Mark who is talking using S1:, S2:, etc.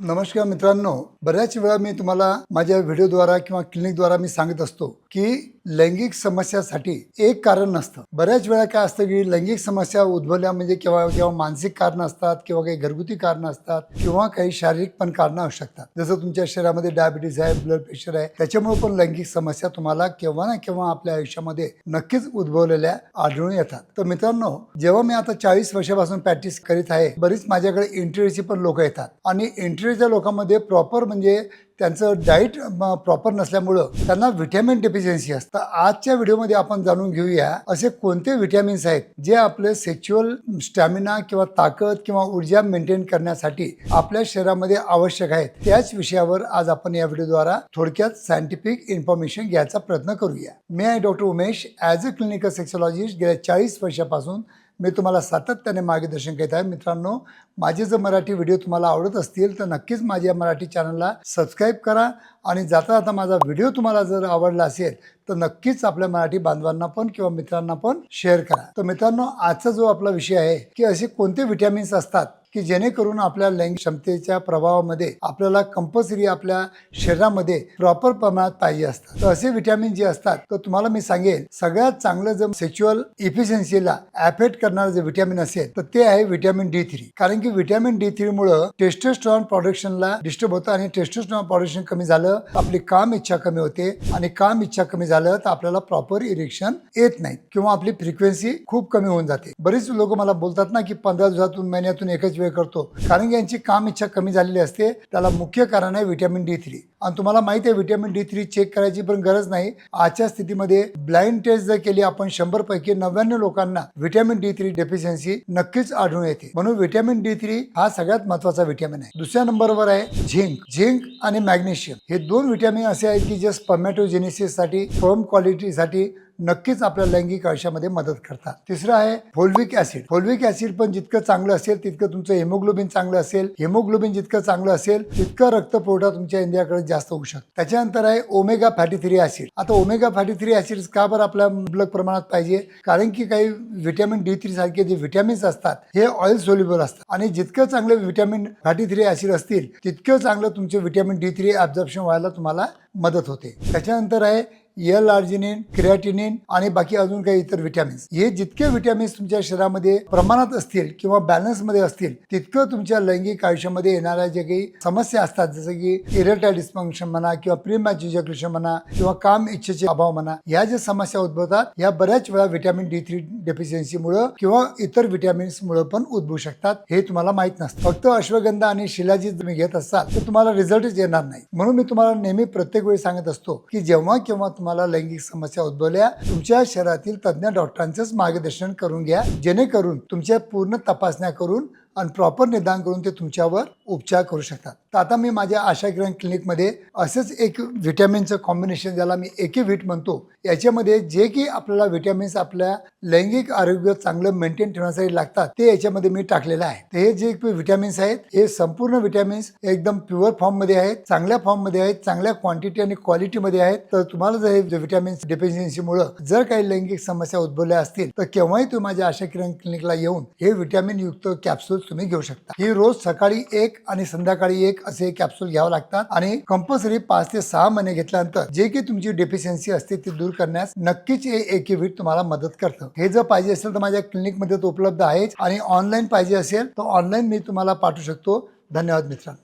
S1: नमस्कार मित्रांनो बऱ्याच वेळा मी तुम्हाला माझ्या व्हिडिओद्वारा किंवा क्लिनिकद्वारा मी सांगत असतो की लैंगिक समस्यासाठी एक कारण नसतं. बऱ्याच वेळा काय असतं की लैंगिक समस्या उद्भवल्या म्हणजे किंवा जेव्हा मानसिक कारणं असतात किंवा काही घरगुती कारणं असतात किंवा काही शारीरिक पण कारणं असू शकतात. जसं तुमच्या शरीरामध्ये डायबिटीज आहे ब्लड प्रेशर आहे त्याच्यामुळे पण लैंगिक समस्या तुम्हाला केव्हा ना केव्हा आपल्या आयुष्यामध्ये नक्कीच उद्भवलेल्या आढळून येतात. तर मित्रांनो जेव्हा मी आता चाळीस वर्षापासून प्रॅक्टिस करीत आहे बरीच माझ्याकडे इंटरव्ह्यूची पण लोक येतात. आणि इंटरव्ह्यूच्या लोकांमध्ये प्रॉपर म्हणजे त्यांचं डाईट प्रॉपर नसल्यामुळं त्यांना व्हिटॅमिन डेफिशियन्सी असतं. आजच्या व्हिडिओमध्ये आपण जाणून घेऊया असे कोणते व्हिटॅमिन्स आहेत जे आपले सेक्च्युअल स्टॅमिना किंवा ताकद किंवा ऊर्जा मेंटेन करण्यासाठी आपल्या शरीरामध्ये आवश्यक आहेत. त्याच विषयावर आज आपण या व्हिडिओद्वारा थोडक्यात सायंटिफिक इन्फॉर्मेशन घ्यायचा प्रयत्न करूया. मी आहे doctor Umesh as a clinical sexologist गेल्या चाळीस वर्षापासून मी तुम्हाला सातत्याने मार्गदर्शन घेत आहे. मित्रांनो माझे जर मराठी व्हिडिओ तुम्हाला आवडत असतील तर नक्कीच माझ्या मराठी चॅनलला सबस्क्राईब करा आणि जाता जाता माझा व्हिडिओ तुम्हाला जर आवडला असेल तर नक्कीच आपल्या मराठी बांधवांना पण किंवा मित्रांना पण शेअर करा. तर मित्रांनो आजचा जो आपला विषय आहे की असे कोणते व्हिटॅमिन्स असतात की जेणेकरून आपल्या लैंगिक क्षमतेच्या प्रभावामध्ये आपल्याला कंपल्सरी आपल्या शरीरामध्ये प्रॉपर प्रमाणात पाहिजे असतात. तर असे विटॅमिन जे असतात तर तुम्हाला मी सांगेल सगळ्यात चांगलं जर सेक्च्युअल इफिशियन्सीला अफेक्ट करणारं जे व्हिटॅमिन असेल तर ते आहे व्हिटॅमिन डी थ्री कारण की व्हिटॅमिन डी थ्री मुळे टेस्टोस्ट्रॉन प्रोडक्शनला डिस्टर्ब होतं आणि टेस्टोस्ट्रॉन प्रोडक्शन कमी झालं आपली काम इच्छा कमी होते आणि काम इच्छा कमी झालं तर आपल्याला प्रॉपर इरेक्शन येत नाही किंवा आपली फ्रिक्वेन्सी खूप कमी होऊन जाते. बरेच लोक मला बोलतात ना की पंधरा दिवसातून महिन्यातून एकच वेळ करतो. कारण की यांची काम इच्छा कमी झालेली असते. त्याला मुख्य कारण आहे व्हिटॅमिन डी थ्री आणि तुम्हाला माहिती आहे व्हिटॅमिन डी थ्री चेक करायची पण गरज नाही. आजच्या स्थितीमध्ये ब्लाइंड टेस्ट जर केली आपण शंभर पैकी नव्याण्णव लोकांना व्हिटॅमिन डी थ्री डेफिशियन्सी नक्कीच आढळून येते. म्हणून व्हिटॅमिन डी थ्री हा सगळ्यात महत्त्वाचा व्हिटॅमिन आहे. दुसऱ्या नंबरवर आहे झिंक. झिंक आणि मॅग्नेशियम. हे दोन व्हिटॅमिन असे आहेत की जे स्पर्मॅटोजेनेसिससाठी स्पर्म क्वालिटीसाठी नक्कीच आपल्या लैंगिक आयुष्यामध्ये मदत करतात. तिसरं आहे फोल्विक ऍसिड फोल्विक ऍसिड पण जितकं चांगलं असेल तितकं तुमचं हेमोग्लोबिन चांगलं असेल. हेमोग्लोबिन जितकं चांगलं असेल तितकं रक्तपुरवठा तुमच्या इंडियाकडे जास्त होऊ शकतो. त्याच्यानंतर आहे ओमेगा फॅटी थ्री ऍसिड आता ओमेगा फॅटी थ्री ऍसिड का बरं आपल्या मुबलक प्रमाणात पाहिजे? कारण की काही व्हिटॅमिन डी थ्री सारखे जे व्हिटॅमिन्स असतात हे ऑइल सोल्युबल असतात. आणि जितकं चांगलं व्हिटॅमिन फॅटी थ्री ऍसिड असतील तितकं चांगलं तुमचे व्हिटॅमिन डी थ्री ऍब्झॉर्प्शन व्हायला तुम्हाला मदत होते. त्याच्यानंतर आहे एल आर्जिनिन क्रिएटिनिन आणि बाकी अजून काही इतर विटॅमिन्स हे जितके विटॅमिन्स तुमच्या शरीरामध्ये प्रमाणात असतील किंवा बॅलन्समध्ये असतील तितकं तुमच्या लैंगिक आयुष्यामध्ये येणाऱ्या जे काही समस्या असतात जसं की इरेटाईल डिस्फंक्शन म्हणा किंवा प्रीमॅच म्हणा किंवा काम इच्छेचे अभाव म्हणा या ज्या समस्या उद्भवतात या बऱ्याच वेळा व्हिटॅमिन डी थ्री डेफिशियन्सीमुळं किंवा इतर व्हिटॅमिन्समुळं पण उद्भवू शकतात हे तुम्हाला माहीत नसतं. फक्त अश्वगंधा आणि शिलाजी तुम्ही घेत असाल तर तुम्हाला रिझल्टच येणार नाही. म्हणून मी तुम्हाला नेहमी प्रत्येक वेळी सांगत असतो की जेव्हा केव्हा तुम्हाला लैंगिक समस्या उद्भवल्या तुमच्या शरीरातील तज्ज्ञ डॉक्टरांचंच मार्गदर्शन करून घ्या. जेणेकरून तुमच्या पूर्ण तपासण्या करून आणि प्रॉपर निदान करून ते तुमच्यावर उपचार करू शकतात. तर आता मी माझ्या आशा किरण क्लिनिकमध्ये असंच एक व्हिटॅमिनचं कॉम्बिनेशन ज्याला मी एके व्हिट म्हणतो याच्यामध्ये जे की आपल्याला व्हिटॅमिन्स आपल्या लैंगिक आरोग्य चांगलं मेंटेन ठेवण्यासाठी लागतात ते याच्यामध्ये मी टाकलेलं आहे. तर हे जे व्हिटॅमिन्स आहेत हे संपूर्ण व्हिटॅमिन्स एकदम प्युअर फॉर्ममध्ये आहेत चांगल्या फॉर्ममध्ये आहेत चांगल्या क्वांटिटी आणि क्वालिटीमध्ये आहेत. तर तुम्हाला जर हे व्हिटॅमिन्स डेफिशियन्सीमुळं जर काही लैंगिक समस्या उद्भवल्या असतील तर केव्हाही तुम्ही माझ्या आशा किरण क्लिनिकला येऊन हे व्हिटॅमिन युक्त कॅप्सूल तुम्ही घेऊ शकता. ही रोज सकाळी एक आणि संध्याकाळी एक असे कॅप्सूल घ्यावं लागतात आणि कंपल्सरी पाच ते सहा महिने घेतल्यानंतर जे की तुमची डेफिशियन्सी असते ती दूर करण्यास नक्कीच हे एकेवीट तुम्हाला मदत करतं. हे जर पाहिजे असेल तर माझ्या क्लिनिकमध्ये तो उपलब्ध आहेच आणि ऑनलाईन पाहिजे असेल तर ऑनलाईन मी तुम्हाला पाठवू शकतो. धन्यवाद मित्रांनो.